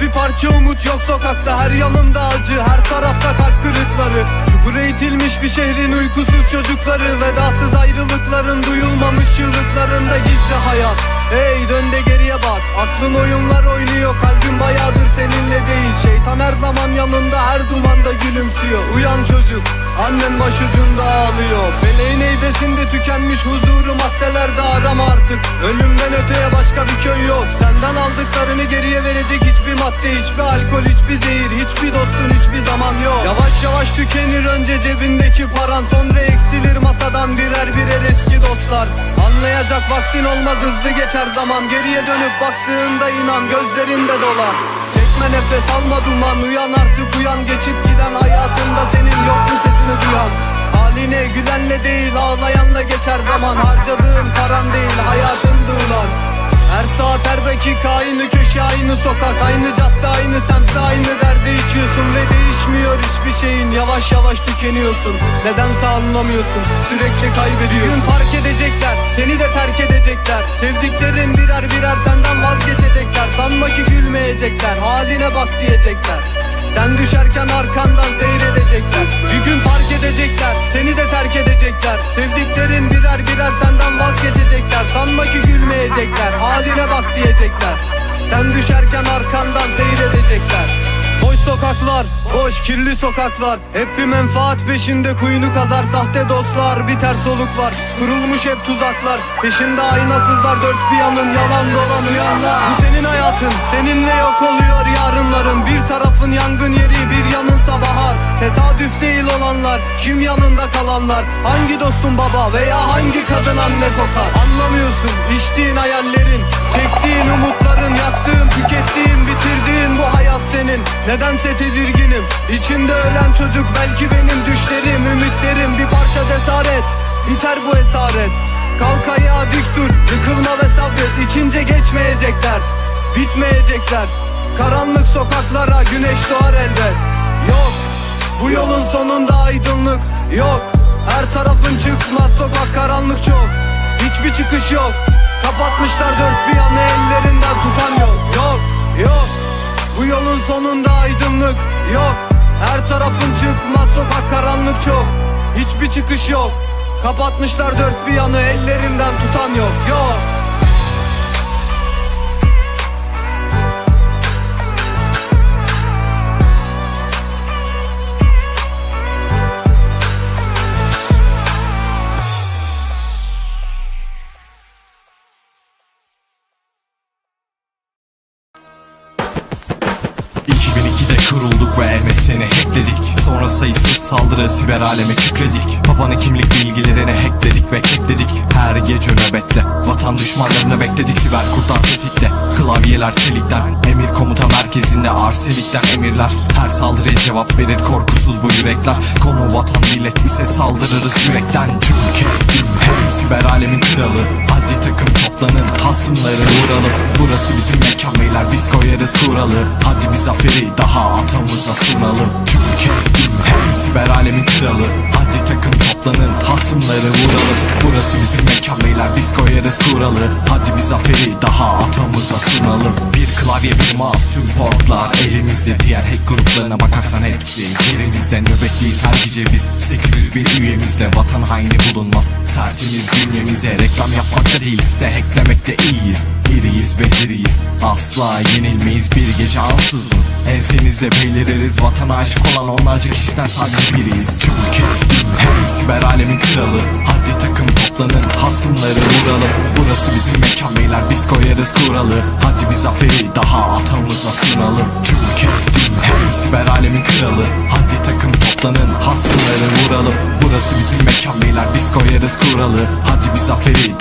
bir parça umut yok sokakta Her yanımda acı her tarafta kalp kırıkları. Çukura itilmiş bir şehrin uykusuz çocukları Vedasız ayrılıkların duyulmamış çığlıklarında gizli hayat. Hey dön de geriye bak Aklın oyunlar oynuyor Kalbin bayağıdır seninle değil. Şeytan her zaman yanında her dumanda gülümsüyor. Uyan çocuk Annen başucunda ağlıyor. Feleğin heybesinde tükenmiş huzuru maddelerde arama artık. Ölümden öteye başka hiçbir madde Hiçbir alkol hiçbir zehir Hiçbir dostun hiçbir zaman yok. Yavaş yavaş tükenir önce cebindeki paran Sonra eksilir masadan birer birer eski dostlar. Anlayacak vaktin olmaz hızlı geçer zaman. Geriye dönüp baktığında inan gözlerinde dolar. Çekme nefes alma duman uyan artık uyan. Geçip giden hayatında senin yok mu sesini duyan? Haline gülenle değil ağlayanla geçer zaman. Harcadığın paran değil hayatındı ulan her saat her dakika aynı köşe aynı sokak Aynı cadde aynı semtte aynı derde içiyorsun Ve değişmiyor hiçbir şeyin. Yavaş yavaş tükeniyorsun Nedense anlamıyorsun sürekli kaybediyorsun. Gün fark edecekler seni de terk edecekler. Sevdiklerin birer birer senden vazgeçecekler. Sanma ki gülmeyecekler haline bak diyecekler. Sen düşerken arkandan Haline bak diyecekler. Sen düşerken arkandan seyredecekler. Boş sokaklar, boş kirli sokaklar. Hep bir menfaat peşinde kuyunu kazar. Sahte dostlar, bir ters soluk var Kurulmuş hep tuzaklar. Peşinde aynasızlar dört bir yanın Yalan dolan uyanlar. Bu senin hayatın, seninle yok oluyor olanlar, kim yanında kalanlar? Hangi dostun baba veya hangi kadın anne kokar? Anlamıyorsun, içtiğin hayallerin Çektiğin umutların, yaktığın, tükettiğin, bitirdiğin bu hayat senin. Nedense tedirginim İçimde ölen çocuk belki benim düşlerim Ümitlerim. Bir parça cesaret Biter bu esaret. Kalk ayağa dik dur Yıkılma ve sabret. İçince geçmeyecekler Bitmeyecekler. Karanlık sokaklara güneş doğar elbet aydınlık Yok her tarafın çıkmaz sokak karanlık çok. Hiçbir çıkış yok. Kapatmışlar dört bir yanı ellerinden tutan yok. Yok yok. Bu yolun sonunda aydınlık yok. Her tarafın çıkmaz sokak karanlık çok. Hiçbir çıkış yok. Kapatmışlar dört bir yanı ellerinden tutan yok. Yok kurulduk ve MSN'i hackledik Sonra sayısız saldırı siber aleme kükredik. Babanın kimlik bilgilerini hackledik ve kekledik Her gece nöbette Vatan düşmanlarını bekledik siber kurtlar tetikte. Klavyeler çelikten Emir komuta merkezinde arsenikten emirler. Her saldırıya cevap verir korkusuz bu yürekler. Konu vatan millet ise saldırırız yürekten. Tüm hem siber alemin kralı Toplanın hasımları vuralım. Burası bizim mekan beyler biz koyarız kuralı Hadi bir zaferi daha atamıza sunalım. Tüm hem siber alemin kralı. Hadi takım toplanın hasımları vuralım. Burası bizim mekan beyler biz koyarız kuralı Hadi bir zaferi daha atamıza sunalım. Bir klavye bir mouse tüm portlar elimizde Diğer hack gruplarına bakarsan hepsi. Yerimizde nöbetliyiz her gece biz. 800 bin üyemizle vatan haini bulunmaz. Tertemiz bünyemize reklam yapmakta değiliz de hacklemekte iyiyiz. İriyiz ve diriyiz. Asla yenilmeyiz bir gece ansızın. Ensemizde beliririz Vatana aşık olan onlarca kişiden sadece biriyiz. Türkiye hem siber alemin kralı. Hadi takım toplanın hasımları vuralım. Burası bizim mekan beyler biz koyarız kuralı. Hadi bir zaferi daha atamıza Türkiye tüm hem siber alemin kralı. Hadi takım toplanın hasımları vuralım. Burası bizim mekan beyler biz koyarız kuralı. Hadi bir zaferi daha